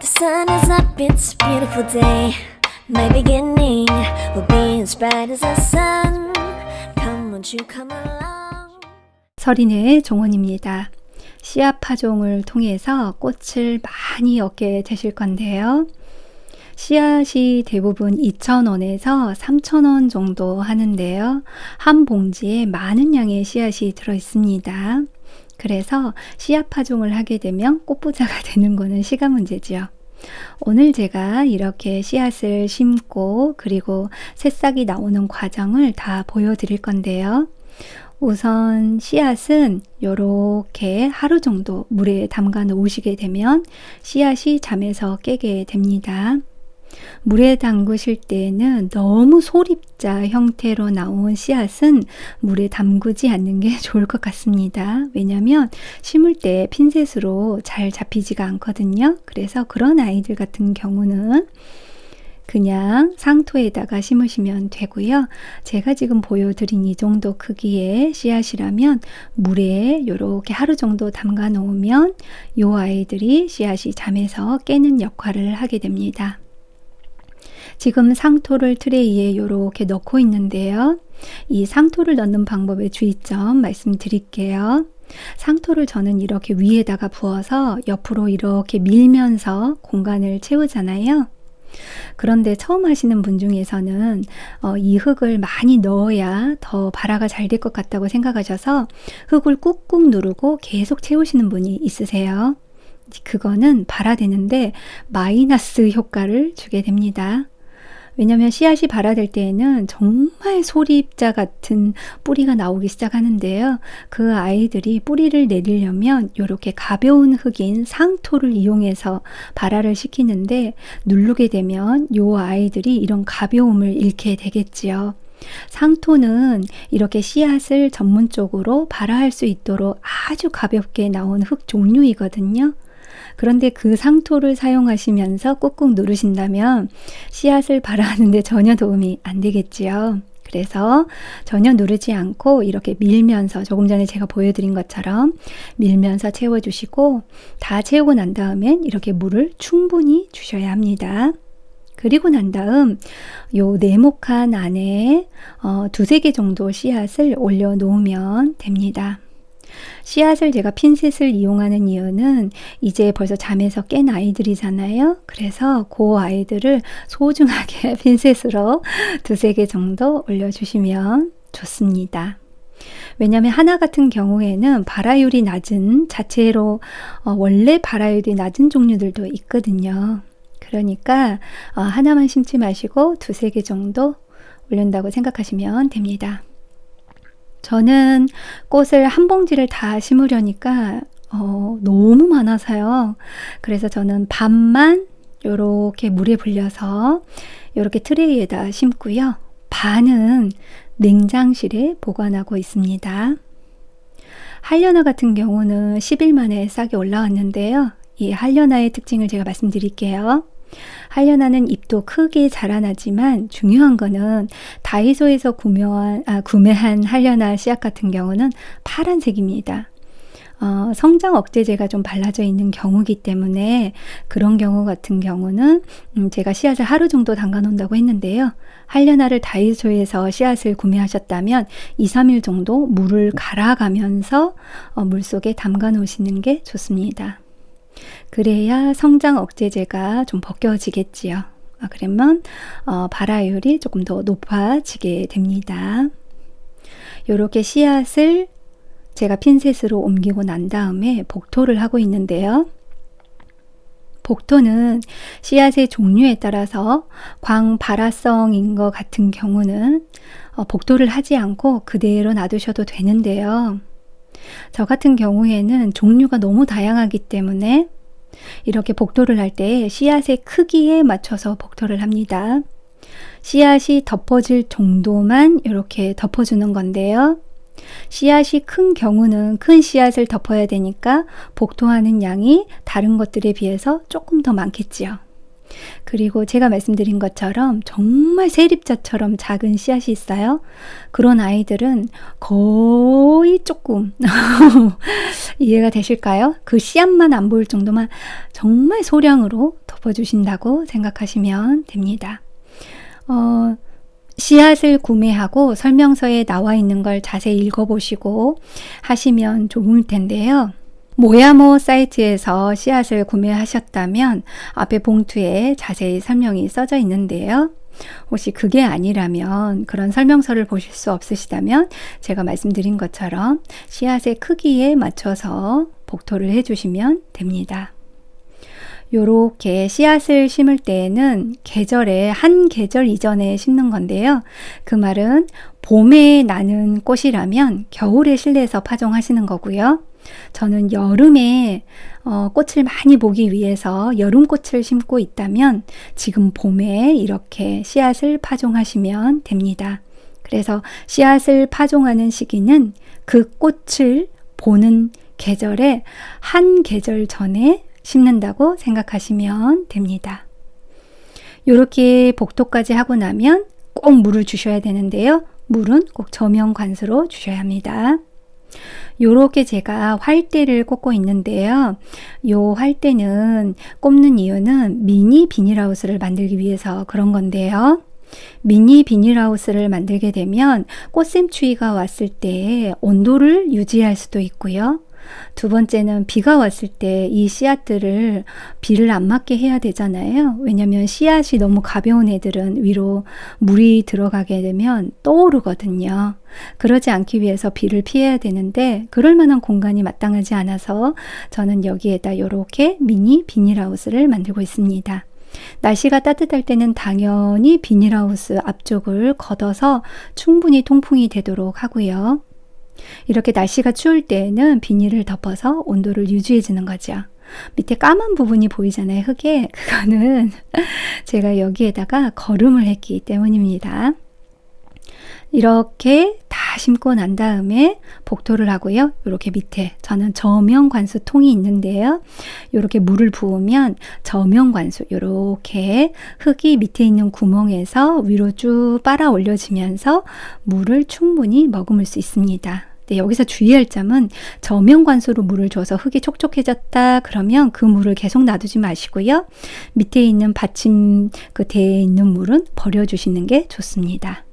The sun is up, it's a beautiful day. My beginning will be as bright as the sun. Come, won't you come along? 서린의 종원입니다. 씨앗 파종을 통해서 꽃을 많이 얻게 되실 건데요. 씨앗이 대부분 2,000원에서 3,000원 정도 하는데요. 한 봉지에 많은 양의 씨앗이 들어 있습니다. 그래서 씨앗 파종을 하게 되면 꽃부자가 되는 거는 시간 문제지요. 오늘 제가 이렇게 씨앗을 심고 그리고 새싹이 나오는 과정을 다 보여드릴 건데요. 우선 씨앗은 이렇게 하루 정도 물에 담가 놓으시게 되면 씨앗이 잠에서 깨게 됩니다. 물에 담그실 때에는 너무 소립자 형태로 나온 씨앗은 물에 담그지 않는 게 좋을 것 같습니다. 왜냐하면 심을 때 핀셋으로 잘 잡히지가 않거든요. 그래서 그런 아이들 같은 경우는 그냥 상토에다가 심으시면 되고요. 제가 지금 보여드린 이 정도 크기의 씨앗이라면 물에 이렇게 하루 정도 담가 놓으면 이 아이들이 씨앗이 잠에서 깨는 역할을 하게 됩니다. 지금 상토를 트레이에 이렇게 넣고 있는데요. 이 상토를 넣는 방법의 주의점 말씀드릴게요. 상토를 저는 이렇게 위에다가 부어서 옆으로 이렇게 밀면서 공간을 채우잖아요. 그런데 처음 하시는 분 중에서는 어, 이 흙을 많이 넣어야 더 발화가 잘 될 것 같다고 생각하셔서 흙을 꾹꾹 누르고 계속 채우시는 분이 있으세요. 그거는 발화되는데 마이너스 효과를 주게 됩니다. 왜냐하면 씨앗이 발화될 때에는 정말 소리입자 같은 뿌리가 나오기 시작하는데요. 그 아이들이 뿌리를 내리려면 이렇게 가벼운 흙인 상토를 이용해서 발화를 시키는데 누르게 되면 이 아이들이 이런 가벼움을 잃게 되겠지요. 상토는 이렇게 씨앗을 전문적으로 발화할 수 있도록 아주 가볍게 나온 흙 종류이거든요. 그런데 그 상토를 사용하시면서 꾹꾹 누르신다면 씨앗을 발화하는데 전혀 도움이 안 되겠지요. 그래서 전혀 누르지 않고 이렇게 밀면서 조금 전에 제가 보여드린 것처럼 밀면서 채워주시고 다 채우고 난 다음엔 이렇게 물을 충분히 주셔야 합니다. 그리고 난 다음 요 네모칸 안에 어, 두세 개 정도 씨앗을 올려 놓으면 됩니다. 씨앗을 제가 핀셋을 이용하는 이유는 이제 벌써 잠에서 깬 아이들이잖아요. 그래서 그 아이들을 소중하게 핀셋으로 두세 개 정도 올려주시면 좋습니다. 왜냐하면 하나 같은 경우에는 발화율이 낮은 자체로 어, 원래 발화율이 낮은 종류들도 있거든요. 그러니까 어, 하나만 심지 마시고 두세 개 정도 올린다고 생각하시면 됩니다. 저는 꽃을 한 봉지를 다 심으려니까 어, 너무 많아서요. 그래서 저는 반만 이렇게 물에 불려서 이렇게 트레이에다 심고요. 반은 냉장실에 보관하고 있습니다. 한려나 같은 경우는 10일 만에 싹이 올라왔는데요. 이 한려나의 특징을 제가 말씀드릴게요. 한려나는 잎도 크게 자라나지만 중요한 거는 다이소에서 구매한, 아, 구매한 한려나 씨앗 같은 경우는 파란색입니다. 어, 성장 억제제가 좀 발라져 있는 경우기 때문에 그런 경우 같은 경우는 음, 제가 씨앗을 하루 정도 담가 놓는다고 했는데요. 한려나를 다이소에서 씨앗을 구매하셨다면 2, 3일 정도 물을 갈아가면서 어, 물 속에 담가 놓으시는 게 좋습니다. 그래야 성장 억제제가 좀 벗겨지겠지요. 아, 그러면 어, 발화율이 조금 더 높아지게 됩니다. 이렇게 씨앗을 제가 핀셋으로 옮기고 난 다음에 복토를 하고 있는데요. 복토는 씨앗의 종류에 따라서 광발화성인 것 같은 경우는 어, 복토를 하지 않고 그대로 놔두셔도 되는데요. 저 같은 경우에는 종류가 너무 다양하기 때문에 이렇게 복도를 할 때 씨앗의 크기에 맞춰서 복도를 합니다. 씨앗이 덮어질 정도만 이렇게 덮어주는 건데요. 씨앗이 큰 경우는 큰 씨앗을 덮어야 되니까 복토하는 양이 다른 것들에 비해서 조금 더 많겠지요. 그리고 제가 말씀드린 것처럼 정말 세립자처럼 작은 씨앗이 있어요. 그런 아이들은 거의 조금 이해가 되실까요? 그 씨앗만 안 보일 정도만 정말 소량으로 덮어주신다고 생각하시면 됩니다. 어, 씨앗을 구매하고 설명서에 나와 있는 걸 자세히 읽어보시고 하시면 좋을 텐데요. 모야모 사이트에서 씨앗을 구매하셨다면 앞에 봉투에 자세히 설명이 써져 있는데요. 혹시 그게 아니라면 그런 설명서를 보실 수 없으시다면 제가 말씀드린 것처럼 씨앗의 크기에 맞춰서 복토를 해주시면 됩니다. 요렇게 씨앗을 심을 때에는 계절에 한 계절 이전에 심는 건데요. 그 말은 봄에 나는 꽃이라면 겨울에 실내에서 파종하시는 거고요. 저는 여름에 어, 꽃을 많이 보기 위해서 여름 꽃을 심고 있다면 지금 봄에 이렇게 씨앗을 파종하시면 됩니다. 그래서 씨앗을 파종하는 시기는 그 꽃을 보는 계절에 한 계절 전에 심는다고 생각하시면 됩니다. 이렇게 복토까지 하고 나면 꼭 물을 주셔야 되는데요. 물은 꼭 저명 관수로 주셔야 합니다. 요렇게 제가 활대를 꽂고 있는데요. 요 활대는 꼽는 이유는 미니 비닐하우스를 만들기 위해서 그런 건데요. 미니 비닐하우스를 만들게 되면 꽃샘추위가 왔을 때 온도를 유지할 수도 있고요. 두 번째는 비가 왔을 때 이 씨앗들을 비를 안 맞게 해야 되잖아요. 왜냐면 씨앗이 너무 가벼운 애들은 위로 물이 들어가게 되면 떠오르거든요. 그러지 않기 위해서 비를 피해야 되는데 그럴 만한 공간이 마땅하지 않아서 저는 여기에다 이렇게 미니 비닐하우스를 만들고 있습니다. 날씨가 따뜻할 때는 당연히 비닐하우스 앞쪽을 걷어서 충분히 통풍이 되도록 하고요. 이렇게 날씨가 추울 때에는 비닐을 덮어서 온도를 유지해 주는 거죠. 밑에 까만 부분이 보이잖아요. 흙에. 그거는 제가 여기에다가 거름을 했기 때문입니다. 이렇게 다 심고 난 다음에 복토를 하고요. 이렇게 밑에 저는 저명 관수 통이 있는데요. 이렇게 물을 부으면 저명 관수 이렇게 흙이 밑에 있는 구멍에서 위로 쭉 빨아 올려지면서 물을 충분히 머금을 수 있습니다. 네, 여기서 주의할 점은 저명 관수로 물을 줘서 흙이 촉촉해졌다 그러면 그 물을 계속 놔두지 마시고요. 밑에 있는 받침 그 대에 있는 물은 버려주시는 게 좋습니다.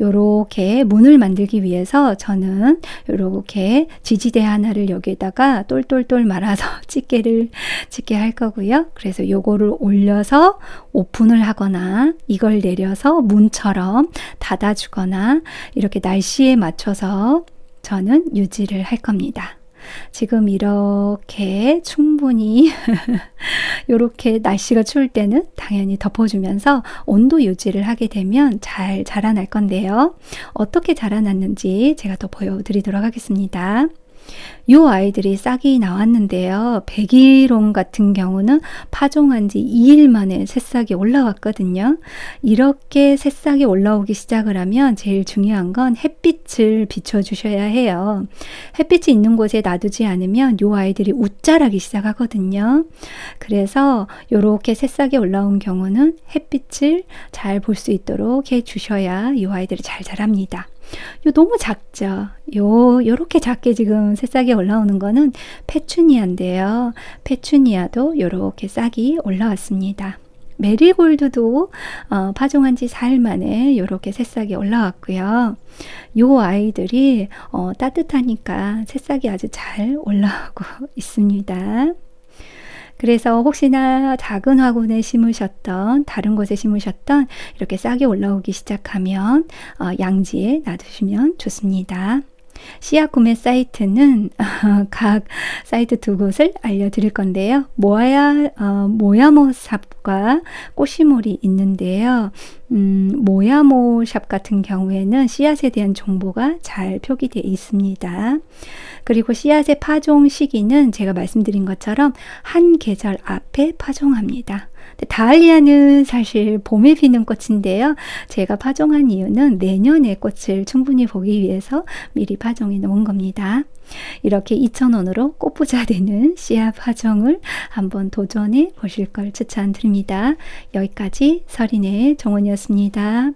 요렇게 문을 만들기 위해서 저는 요렇게 지지대 하나를 여기에다가 똘똘똘 말아서 집게를 집게 할 거고요. 그래서 요거를 올려서 오픈을 하거나 이걸 내려서 문처럼 닫아주거나 이렇게 날씨에 맞춰서 저는 유지를 할 겁니다. 지금 이렇게 충분히 이렇게 날씨가 추울 때는 당연히 덮어주면서 온도 유지를 하게 되면 잘 자라날 건데요. 어떻게 자라났는지 제가 더 보여드리도록 하겠습니다. 요 아이들이 싹이 나왔는데요. 백일홍 같은 경우는 파종한 지 2일 만에 새싹이 올라왔거든요. 이렇게 새싹이 올라오기 시작을 하면 제일 중요한 건 햇빛을 비춰주셔야 해요. 햇빛이 있는 곳에 놔두지 않으면 요 아이들이 웃자라기 시작하거든요. 그래서 요렇게 새싹이 올라온 경우는 햇빛을 잘 볼 수 있도록 해 주셔야 요 아이들이 잘 자랍니다. 요 너무 작죠. 요 요렇게 작게 지금 새싹이 올라오는 거는 페추니아인데요. 페추니아도 요렇게 싹이 올라왔습니다. 메리골드도 어, 파종한 지 4일 만에 이렇게 새싹이 올라왔고요. 요 아이들이 어, 따뜻하니까 새싹이 아주 잘 올라오고 있습니다. 그래서 혹시나 작은 화분에 심으셨던 다른 곳에 심으셨던 이렇게 싹이 올라오기 시작하면 어, 양지에 놔두시면 좋습니다. 씨앗 구매 사이트는 각 사이트 두 곳을 알려드릴 건데요. 모야 어, 모야모 샵과 꽃시몰이 있는데요. 음, 모야모 샵 같은 경우에는 씨앗에 대한 정보가 잘 표기되어 있습니다. 그리고 씨앗의 파종 시기는 제가 말씀드린 것처럼 한 계절 앞에 파종합니다. 다알리아는 사실 봄에 피는 꽃인데요. 제가 파종한 이유는 내년에 꽃을 충분히 보기 위해서 미리 파종해 놓은 겁니다. 이렇게 2,000원으로 꽃부자 되는 씨앗 파종을 한번 도전해 보실 걸 추천드립니다. 여기까지 서린의 정원이었습니다.